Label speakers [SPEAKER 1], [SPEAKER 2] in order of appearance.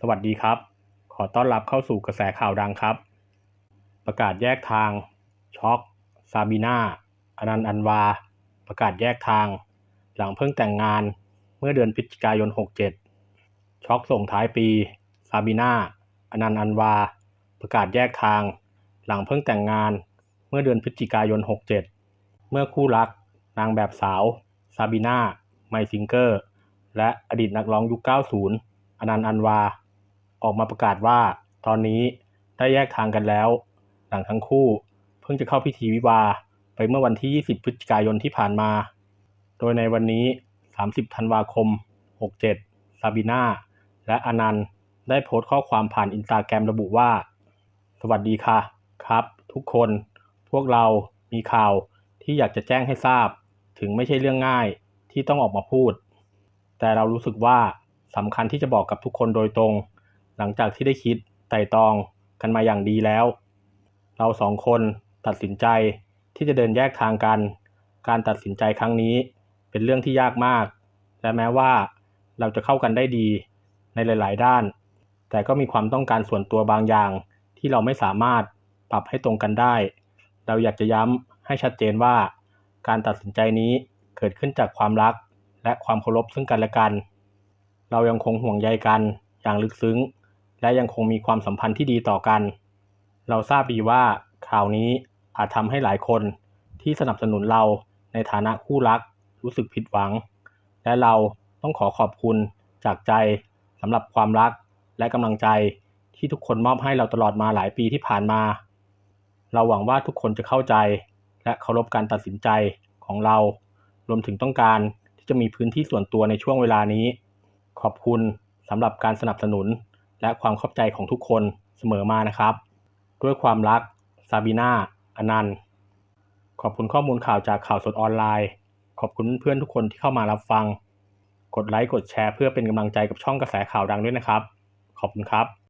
[SPEAKER 1] สวัสดีครับ ขอต้อนรับเข้าสู่กระแสข่าวดังครับ ประกาศแยกทาง ช็อก ซาบีนาอนันต์อันวา ประกาศแยกทาง หลังเพิ่งแต่งงานเมื่อเดือนพฤศจิกายน 67 ช็อกส่งท้ายปี ซาบีนาอนันต์อันวา ประกาศแยกทาง หลังเพิ่งแต่งงานเมื่อเดือนพฤศจิกายน 67 เมื่อคู่รัก นางแบบสาว ซาบีนาไมซิงเกอร์ และอดีตนักร้องยุค 90 อนันต์อันวา ออกมาประกาศว่า ตอนนี้ได้แยกทางกันแล้ว หลังทั้งคู่ เพิ่งจะเข้าพิธีวิวาไปเมื่อวันที่ 20 พฤศจิกายนที่ผ่านมา โดยในวันนี้ 30 ธันวาคม 67 ซาบีนาและอนันต์ได้โพสต์ข้อความผ่านอินสตาแกรมระบุว่า สวัสดีค่ะ ครับ ทุกคน พวกเรามีข่าวที่อยากจะแจ้งให้ทราบ ถึงไม่ใช่เรื่องง่ายที่ต้องออกมาพูด แต่เรารู้สึกว่าสำคัญที่จะบอกกับทุกคนโดยตรง หลังจากที่ได้คิดไต่ตองกันมาอย่างดีแล้ว เราสองคนตัดสินใจที่จะเดินแยกทางกัน การตัดสินใจครั้งนี้เป็นเรื่องที่ยากมาก และแม้ว่าเราจะเข้ากันได้ดีในหลาย ๆ ด้าน แต่ก็มีความต้องการส่วนตัวบางอย่างที่เราไม่สามารถปรับให้ตรงกันได้ เราอยากจะย้ำให้ชัดเจนว่า การตัดสินใจนี้เกิดขึ้นจากความรักและความเคารพซึ่งกันและกัน เรายังคงห่วงใยกันอย่างลึกซึ้ง และยังคงมีความสัมพันธ์ที่ดีต่อกัน เราทราบดีว่าข่าวนี้อาจทำให้หลายคนที่สนับสนุนเราในฐานะคู่รักรู้สึกผิดหวัง และเราต้องขอขอบคุณจากใจสำหรับความรักและกำลังใจที่ทุกคนมอบให้เราตลอดมาหลายปีที่ผ่านมา เราหวังว่าทุกคนจะเข้าใจ และเคารพการตัดสินใจของเรา รวมถึงต้องการที่จะมีพื้นที่ส่วนตัวในช่วงเวลานี้ ขอบคุณสำหรับการสนับสนุน และความเข้าใจของทุกคนเสมอมานะครับ ด้วยความรักซาบีนาอนันต์ ขอบคุณข้อมูลข่าวจากข่าวสดออนไลน์ ขอบคุณเพื่อนทุกคนที่เข้ามารับฟัง กดไลค์กดแชร์เพื่อเป็นกำลังใจกับช่องกระแสข่าวดังด้วยนะครับ ขอบคุณครับ